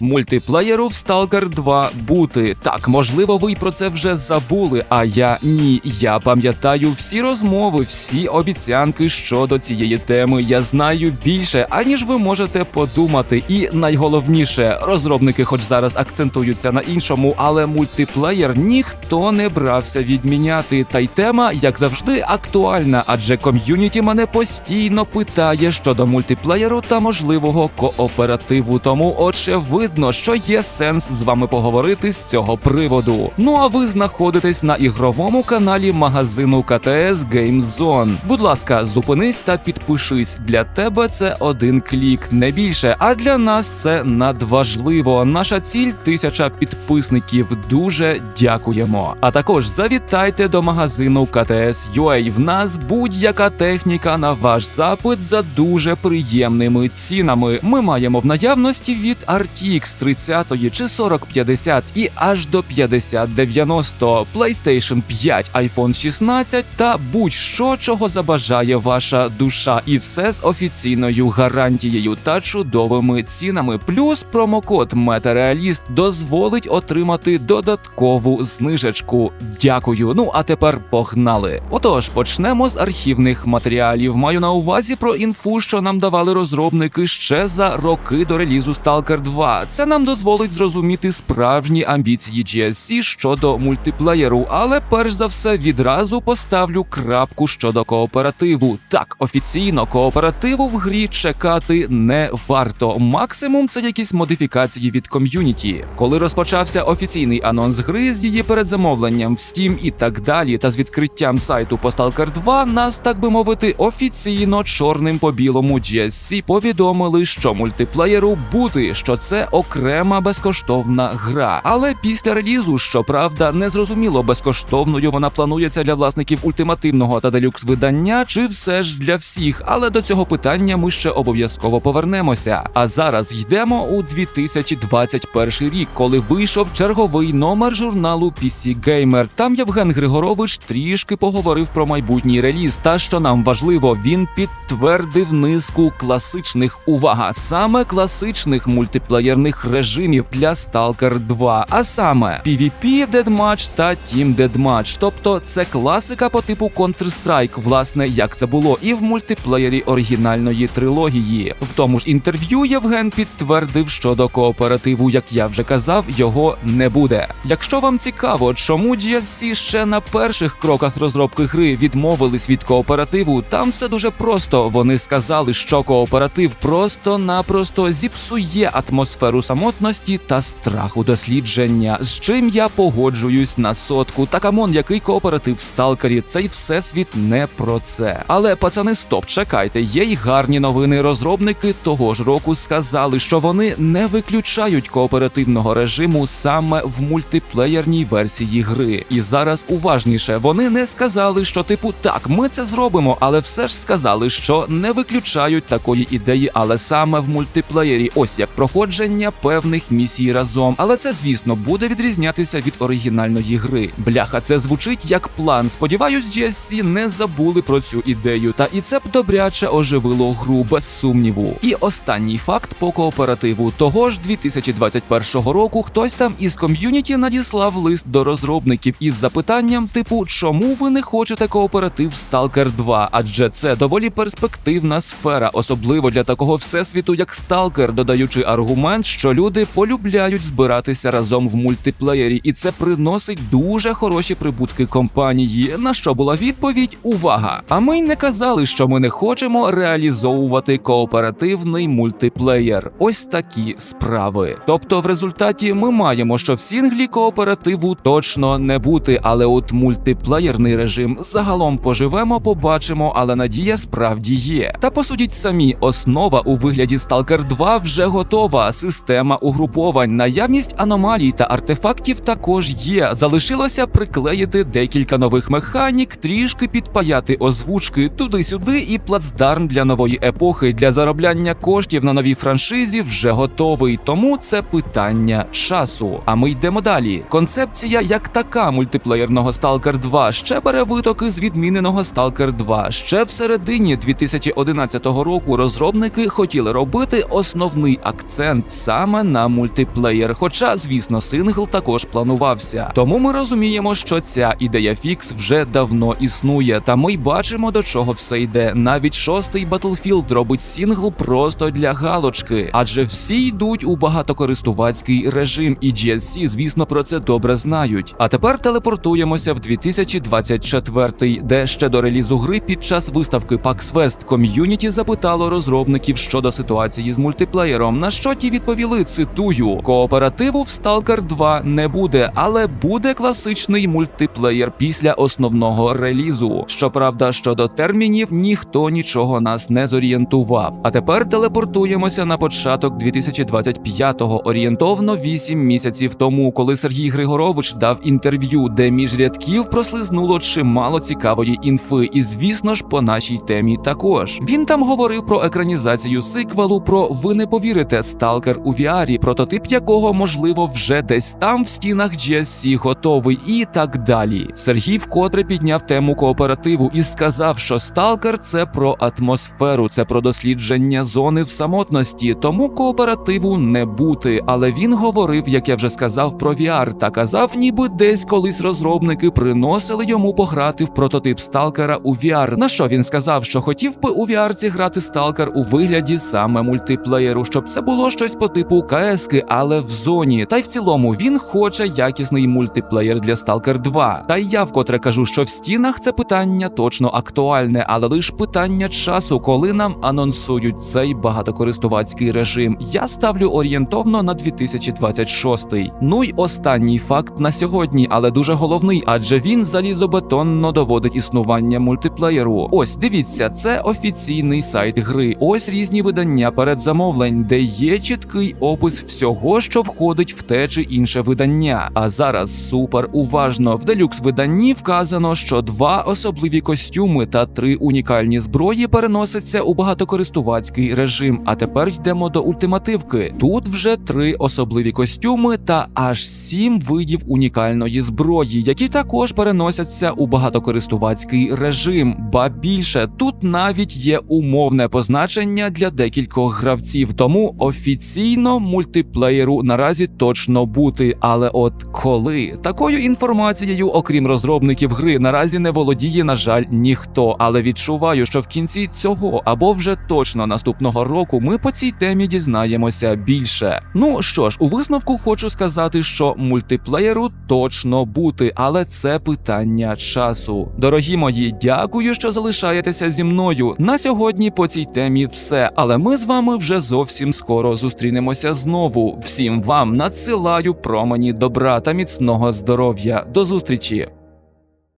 мультиплеєру в Stalker 2 бути. Так, можливо, ви й про це вже забули. А я ні. Я пам'ятаю всі розмови, всі обіцянки щодо цієї теми. Я знаю більше, аніж ви можете подумати. І найголовніше, розробники, хоч зараз акцентуються на іншому, але мультиплеєр ніхто не брався відміняти. Та й тема, як завжди, актуальна, адже ком'юніті мене постійно питає щодо мультиплеєру та можливого кооперативу. Тому очевидно, що є сенс з вами поговорити з цього приводу. Ну а ви знаходитесь на ігровому каналі магазину КТС Game Zone. Будь ласка, зупинись та підпишись. Для тебе це один клік, не більше. А для нас це надважливо. Наша ціль тисяча підписників. Дуже дякуємо. А також завітайте до магазину КТС UA. В нас будь-яка техніка на ваш запит за дуже приємними цінами. Ми маємо в наявності від RTX 30 чи 4050 і аж до 5090, PlayStation 5, iPhone 16 та будь-що, чого забажає ваша душа, і все з офіційною гарантією та чудовими цінами. Плюс промокод Метареаліст дозволить отримати додаткову знижечку. Дякую. Ну а тепер погнали. Отож, почнемо з архівних матеріалів. Маю на увазі про інфу, що нам давали розробники ще за роки до релізу Stalker 2. Це нам дозволить зрозуміти справжні амбіції GSC щодо мультиплеєру, але перш за все відразу поставлю крапку щодо кооперативу. Так, офіційно кооперативу в грі чекати не варто. Максимум це якісь модифікації від ком'юніті. Коли розпочався офіційний анонс гри з її передзамовленням в Steam і так далі, та з відкриттям сайту по Stalker 2, нас, так би мовити, офіційно чорним по білому GSC повідомили, що мультиплеєру бути, що це окрема безкоштовна гра. Але після релізу, щоправда, не зрозуміло безкоштовною вона планується для власників ультимативного та делюкс видання, чи все ж для всіх. Але до цього питання ми ще обов'язково повернемося. А зараз йдемо у 2021 рік, коли вийшов черговий номер журналу PC Gamer. Там Євген Григорович трішки поговорив про майбутній реліз. Та що нам важливо, він підтвердив низку класичних увага, саме класичних мультиплеєрних режимів для Stalker 2, а саме PvP Deathmatch та Team Deathmatch. Тобто це класика по типу Counter-Strike, власне, як це було і в мультиплеєрі оригінальної трилогії. В тому ж інтерв'ю Євген підтвердив, що до кооперативу, як я вже казав, його не буде. Якщо вам цікаво, чому GSC ще на перших кроках розробки гри відмовились від кооперативу, там все дуже просто. Вони сказали, що кооператив просто-напросто зіпсує атмосферу самотності та страху дослідження. З чим я погоджуюсь на сотку. Та камон, який кооператив сталкері, цей всесвіт не про це. Але пацани, стоп, чекайте, є й гарні новини. Розробники того ж року сказали, що вони не виключають кооперативного режиму саме в мультиплеєрній версії гри. І зараз уважніше, вони не сказали, що типу так, ми це зробимо, але все ж сказали, що не виключають такої ідеї, але саме в мультиплеєрі, ось як проходження певних місій разом. Але це, звісно, буде відрізнятися від оригінальної гри. Бляха, це звучить як план. Сподіваюсь, GSC не забули про цю ідею, та і це б добряче оживило гру без сумніву. І останній факт по кооперативу того ж 2021 року. Хтось там із ком'юніті надіслав лист до розробників із запитанням, типу, чому ви не хочете кооператив Stalker 2? Адже це доволі перспективна сфера, особливо для такого всесвіту, як Stalker, додаючи аргумент, що люди полюбляють збиратися разом в мультиплеєрі, і це приносить дуже хороші прибутки компанії. На що була відповідь? Увага! А ми й не казали, що ми не хочемо реалізовувати кооперативний мультиплеєр. Ось такі справи. Тобто, в результаті ми маємо, що в сінглі кооперативу точно не бути, але от мультиплеєрний режим загалом поживемо, побачимо, але надія справді є. Та посудіть самі, основа у вигляді Stalker 2 вже готова. Система угруповань, наявність аномалій та артефактів також є. Залишилося приклеїти декілька нових механік, трішки підпаяти озвучки туди-сюди, і плацдарм для нової епохи для заробляння коштів на новій франшизі вже готовий. Тому це питання часу. А ми йдемо далі. Концепція як така мультиплеєрного Stalker 2 ще бере витоки з відміненого Stalker 2. Ще в середині 2011 року розробники хотіли робити основний акцент саме на мультиплеєр. Хоча, звісно, сингл також планувався. Тому ми розуміємо, що ця ідея фікс вже давно існує, та ми й бачимо до чого все йде. Навіть шостий Battlefield робить сингл просто для галочки, адже всі йдуть у багатокористувацький режим, і GSC, звісно, про це добре знають. А тепер телепортуємося в 2024, де ще до релізу гри під час виставки PAX West ком'юніті запитало розробників щодо ситуації з мультиплеєром. На що ті відповіли? Цитую: кооперативу в Stalker 2 не буде, але буде класичний мультиплеєр після основного релізу. Щоправда, щодо термінів ніхто нічого нас не зорієнтував. А тепер телепортуємося на початок 2025-го, орієнтовно 8 місяців тому, коли Сергій Григорович дав інтерв'ю, де між рядків прослизнуло чимало цікавої інфи, і звісно ж по нашій темі також. Він там говорив про екранізацію сиквелу, про ви не повірите, сталкер у VR, прототип якого можливо вже десь там в стінах GSC готовий, і так далі. Сергій вкотре підняв тему кооперативу і сказав, що сталкер це про атмосферу, це про дослідження зони в самотності, тому кооперативу не бути. Але він говорив, як я вже сказав, про VR та казав, ніби десь колись розробники приносили йому пограти в прототип сталкера у VR. На що він сказав, що хотів би у VR грати сталкер у вигляді саме мультиплеєру, щоб це було щось по типу КСки, але в зоні. Та й в цілому він хоче якісний мультиплеєр для Stalker 2. Та й я вкотре кажу, що в стінах це питання точно актуальне, але лише питання часу, коли нам анонсують цей багатокористувацький режим. Я ставлю орієнтовно на 2026. Ну й останній факт на сьогодні, але дуже головний, адже він залізобетонно доводить існування мультиплеєру. Ось дивіться, це офіційний сайт гри. Ось різні видання передзамовлень, де є чіткий опис всього, що входить в те чи інше видання. А зараз супер уважно в делюкс виданні вказано, що два особливі костюми та три унікальні зброї переносяться у багатокористувацький режим. А тепер йдемо до ультимативки. Тут вже три особливі костюми та аж сім видів унікальної зброї, які також переносяться у багатокористувацький режим. Ба більше тут навіть є умовне позначення для декількох гравців, тому офіційно мультиплеєру наразі точно бути. Але от коли такою інформацією, окрім розробників гри, наразі не володіє, на жаль, ніхто. Але відчуваю, що в кінці цього або вже точно наступного року ми по цій темі дізнаємося більше. Ну що ж, у висновку хочу сказати, що мультиплеєру точно бути, але це питання часу. Дорогі мої, дякую, що залишаєтеся зі мною. На сьогодні по цій темі все. Але ми з вами вже зовсім скоро зустрінемося знову. Всім вам надсилаю промені добра та міцного здоров'я. До зустрічі!